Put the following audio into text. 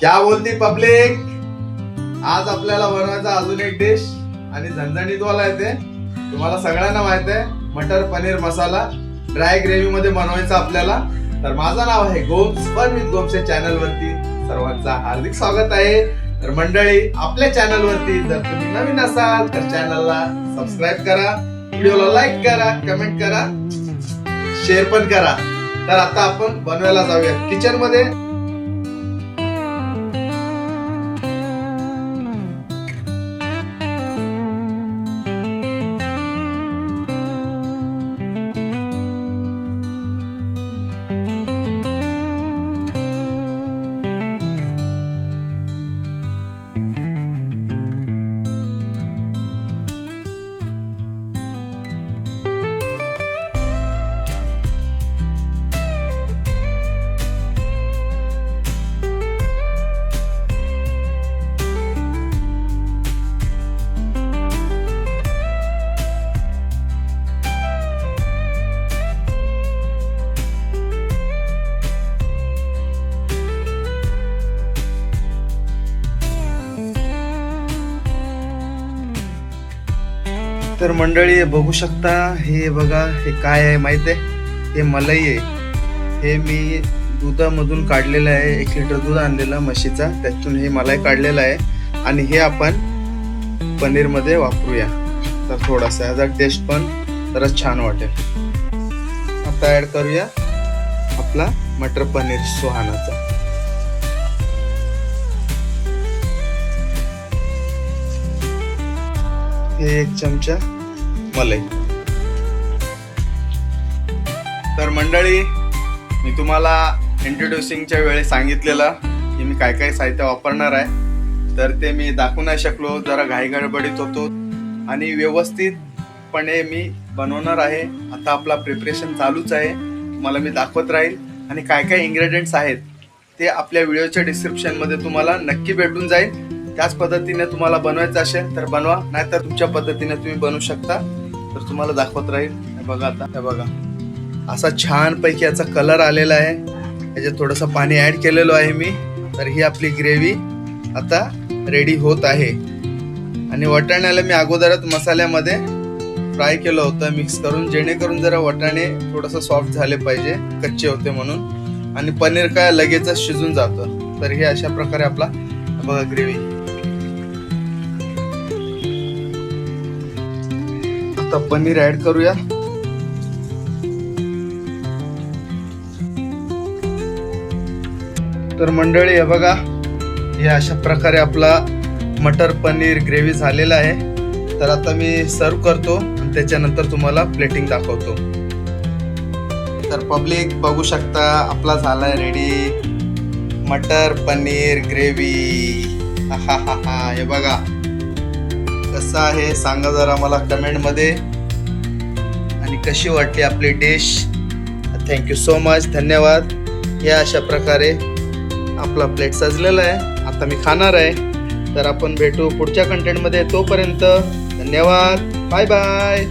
क्या बोलती पब्लिक? आज आपल्याला बनवायचा अजून एक डिश आणि झणझणीत वाला आहे तुम्हाला सगळ्यांना माहीत आहे मटर पनीर मसाला ड्राय ग्रेव्ही मध्ये बनवायचा आपल्याला. तर माझं नाव आहे गोम्स पण विथ गोम्स या चॅनल वरती सर्वांचा हार्दिक स्वागत आहे. तर मंडळी आपल्या चॅनल वरती जर तुम्ही नवीन असाल तर चॅनलला सबस्क्राईब करा व्हिडिओला लाईक करा कमेंट करा शेअर पण करा. तर आता आपण बनवायला जाऊया किचनमध्ये. तर मंडळी बघू शकता हे बघा हे काय आहे माहीत आहे हे मलई आहे. हे मी दुधामधून काढलेलं आहे. एक लिटर दूध आणलेलं म्हशीचा. त्यातून हे मलाई काढलेलं आहे. आणि हे आपण पनीरमध्ये वापरूया. तर थोडासा याचा टेस्ट पण तरच छान वाटेल. आता ॲड करूया आपला मटर पनीर सुहानाचा. हे एक चमचा मलाई. तर मंडळी मी तुम्हाला इंट्रोड्युसिंगच्या वेळी सांगितलेलं की मी काय काय साहित्य वापरणार आहे. तर ते मी दाखवू नाही शकलो जरा घाईगडबडीत होतो. आणि व्यवस्थितपणे मी बनवणार आहे. आता आपला प्रिपरेशन चालूच आहे. तुम्हाला मी दाखवत राहील. आणि काय काय इन्ग्रेडियंट्स आहेत ते आपल्या व्हिडिओच्या डिस्क्रिप्शनमध्ये तुम्हाला नक्की भेटून जाईल. त्याच पद्धतीने तुम्हाला बनवायचं असेल तर बनवा. नाहीतर तुमच्या पद्धतीने तुम्ही बनवू शकता. तर तुम्हाला दाखवत राहील. हे बघा आता. हे बघा. असा छानपैकी याचा कलर आलेला आहे. याच्यात थोडंसं पाणी ॲड केलेलं आहे मी. तर ही आपली ग्रेव्ही आता रेडी होत आहे. आणि वटाण्याला मी अगोदरच मसाल्यामध्ये फ्राय केलं होतं. मिक्स करून. जेणेकरून जरा वटाणे थोडंसं सॉफ्ट झाले पाहिजे. कच्चे होते म्हणून. आणि पनीर काय लगेचच शिजून जातं. तर हे अशा प्रकारे आपला बघा ग्रेव्ही आता पनीर ऍड करूया. तर मंडळी हे बघा हे अशा प्रकारे आपला मटर पनीर ग्रेव्ही झालेला आहे. तर आता मी सर्व करतो आणि त्याच्यानंतर तुम्हाला प्लेटिंग दाखवतो. तर पब्लिक बघू शकता आपला झालाय रेडी मटर पनीर ग्रेव्ही. हा हा हा. हे बघा. कसं आहे सांगा जरा मला कमेंटमध्ये आणि कशी वाटली आपली डिश थँक्यू सो मच धन्यवाद. या अशा प्रकारे आपला प्लेट सजलेला आहे. आता मी खाणार आहे. तर आपण भेटू पुढच्या कंटेंटमध्ये तोपर्यंत धन्यवाद. Bye bye